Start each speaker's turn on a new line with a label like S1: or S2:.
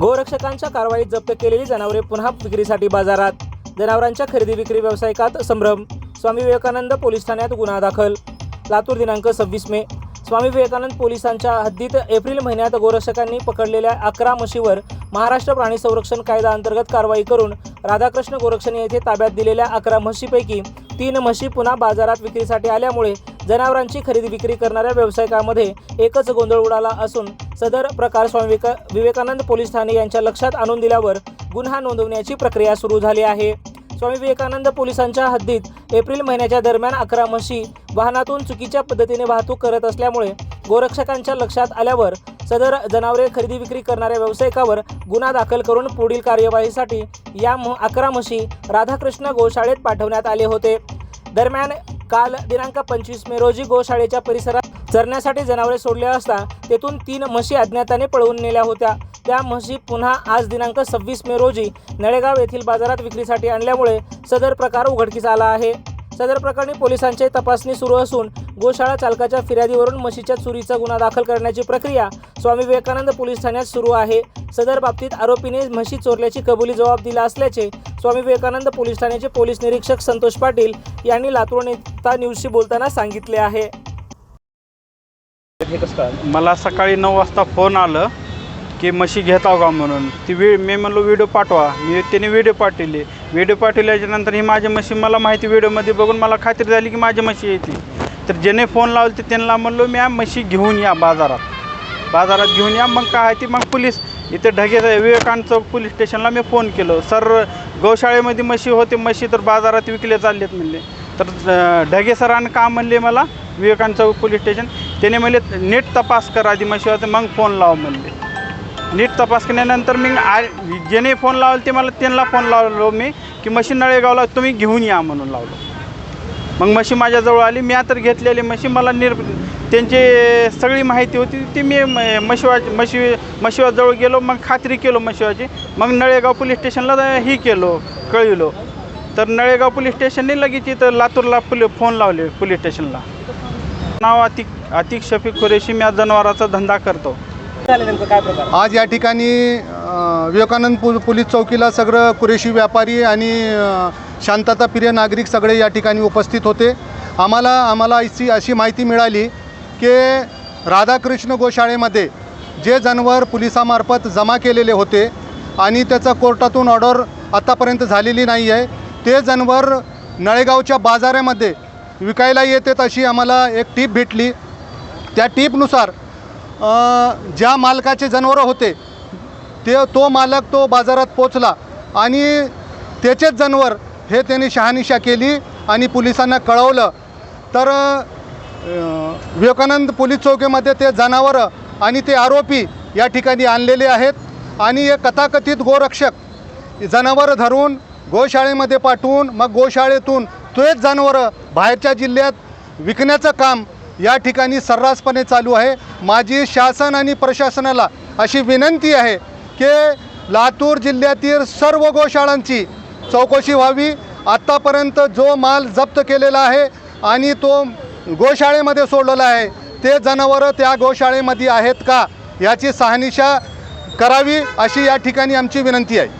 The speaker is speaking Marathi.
S1: गोरक्षकांच्या कारवाईत जप्त केलेली जनावरे पुन्हा विक्रीसाठी बाजारात. जनावरांच्या खरेदी विक्री व्यावसायिकात संभ्रम. स्वामी विवेकानंद पोलीस ठाण्यात गुन्हा दाखल. लातूर दिनांक सव्वीस मे. स्वामी विवेकानंद पोलिसांच्या हद्दीत एप्रिल महिन्यात गोरक्षकांनी पकडलेल्या अकरा म्हशीवर महाराष्ट्र प्राणी संरक्षण कायदा अंतर्गत कारवाई करून राधाकृष्ण गोरक्षण येथे ताब्यात दिलेल्या अकरा म्हशीपैकी तीन म्हशी पुन्हा बाजारात विक्रीसाठी आल्यामुळे जनावरांची खरेदी विक्री करणाऱ्या व्यावसायिकामध्ये एकच गोंधळ उडाला असून सदर प्रकार स्वामी विवेकानंद पोलीस ठाणे यांच्या लक्षात आणून दिल्यावर गुन्हा नोंदवण्याची प्रक्रिया सुरू झाली आहे. स्वामी विवेकानंद पोलिसांच्या हद्दीत एप्रिल महिन्याच्या दरम्यान अकरा म्हशी वाहनातून चुकीच्या पद्धतीने वाहतूक करत असल्यामुळे गोरक्षकांच्या लक्षात आल्यावर सदर जनावरे खरेदी विक्री करणाऱ्या व्यावसायिकावर गुन्हा दाखल करून पुढील कार्यवाहीसाठी या अकरा म्हशी राधाकृष्ण गोशाळेत पाठवण्यात आले होते. दरम्यान काल दिनांक पंचवीस मे रोजी गोशाळेच्या परिसरात चरण्यासाठी जनावरे सोडले असता तेथून तीन म्हशी अज्ञाताने पळवून नेल्या होत्या. त्या म्हशी पुन्हा आज दिनांक सव्वीस मे रोजी नळेगाव येथील बाजारात विक्रीसाठी आणल्यामुळे सदर प्रकार उघडकीस आला आहे. सदर प्रकरणी पोलिसांची तपासणी सुरू असून गोशाळा चालकाच्या फिर्यादीवरून म्हशीच्या चोरीचा गुन्हा दाखल करण्याची प्रक्रिया स्वामी विवेकानंद पोलीस ठाण्यात सुरू आहे. सदर बाबतीत आरोपीने म्हशी चोरल्याची कबुली जबाब दिला असल्याचे स्वामी विवेकानंद पोलीस ठाण्याचे पोलीस निरीक्षक संतोष पाटील यांनी लातूर नेता न्यूजशी बोलताना सांगितले आहे.
S2: मला सकाळी नऊ वाजता फोन आलं की म्हशी घेताव का म्हणून. ती वी मी म्हणलो व्हिडिओ पाठवा. मी त्याने व्हिडिओ पाठवली. व्हिडिओ पाठवल्याच्यानंतर ही माझी म्हशी मला माहिती व्हिडिओमध्ये बघून मला खात्री झाली की माझी म्हशी येते. तर ज्याने फोन लावले ते त्यांना म्हणलो मी म्हशी घेऊन या बाजारात. बाजारात घेऊन या मग काय ती मग पोलीस इथे ढगे विवेकानंद चौक पोलीस स्टेशनला मी फोन केलो. सर गौशाळेमध्ये म्हशी होते म्हशी तर बाजारात विकले चाललेत म्हणले. तर ढगे सरांनी का म्हणले मला? Vivekananda Chowk police station. त्याने म्हणले नीट तपास करा आधी म्हशी होते मग फोन लाव म्हणले. नीट तपास केल्यानंतर मी आ ज्याने फोन लावला ते मला त्यांना फोन लावलो मी की म्हशी नळेगावला तुम्ही घेऊन या म्हणून लावलो. मग म्हशी माझ्याजवळ आली मी आता घेतलेली म्हशी मला निर त्यांची सगळी माहिती होती ती मी मशिवा म्हशी मशिवाजवळ गेलो मग खात्री केलो मशिवाची. मग नळेगाव पोलीस स्टेशनला ही केलो कळविलो. तर नळेगाव पोलीस स्टेशनने लगेच इथं लातूरला पुली फोन लावले पोलीस स्टेशनला. नाव अतिक अतिक शफीक कुरेशी मी जनावराचा धंदा करतो.
S3: आज या ठिकाणी विवेकानंद पु पोलीस चौकीला सगळं कुरेशी व्यापारी आणि शांतता शांतताप्रिय नागरिक सगळे या ठिकाणी उपस्थित होते. आम्हाला आम्हाला अशी अशी माहिती मिळाली की राधाकृष्ण गोशाळेमध्ये जे जनावर पोलिसामार्फत जमा केलेले होते आणि त्याचा कोर्टातून ऑर्डर आत्तापर्यंत झालेली नाही आहे ते जनावर नळेगावच्या बाजारामध्ये विकायला येतात अशी आम्हाला एक टीप भेटली. त्या टीपनुसार ज्या मालकाचे जनावरं होते ते तो मालक तो बाजारात पोचला आणि त्याचेच जनावर हे त्यांनी शहानिशा केली आणि पोलिसांना कळवलं. तर विवेकानंद पोलीस चौकीमध्ये ते जनावरं आणि ते आरोपी या ठिकाणी आणलेले आहेत आणि हे कथाकथित गोरक्षक जनावरं धरून गोशाळेमध्ये पाठवून मग गोशाळेतून तेच जनावरं बाहेरच्या जिल्ह्यात विकण्याचं काम या ठिकाणी सर्रासपणे चालू आहे. माझी शासन आणि प्रशासनाला अशी विनंती आहे की लातूर जिल्ह्यातील सर्व गोशाळांची चौकशी व्हावी. आत्तापर्यंत जो माल जप्त केलेला आहे आणि तो गोशाळेमध्ये सोडलेला आहे ते जनावरं त्या गोशाळेमध्ये आहेत का याची सहानिशा करावी अशी या ठिकाणी आमची विनंती आहे.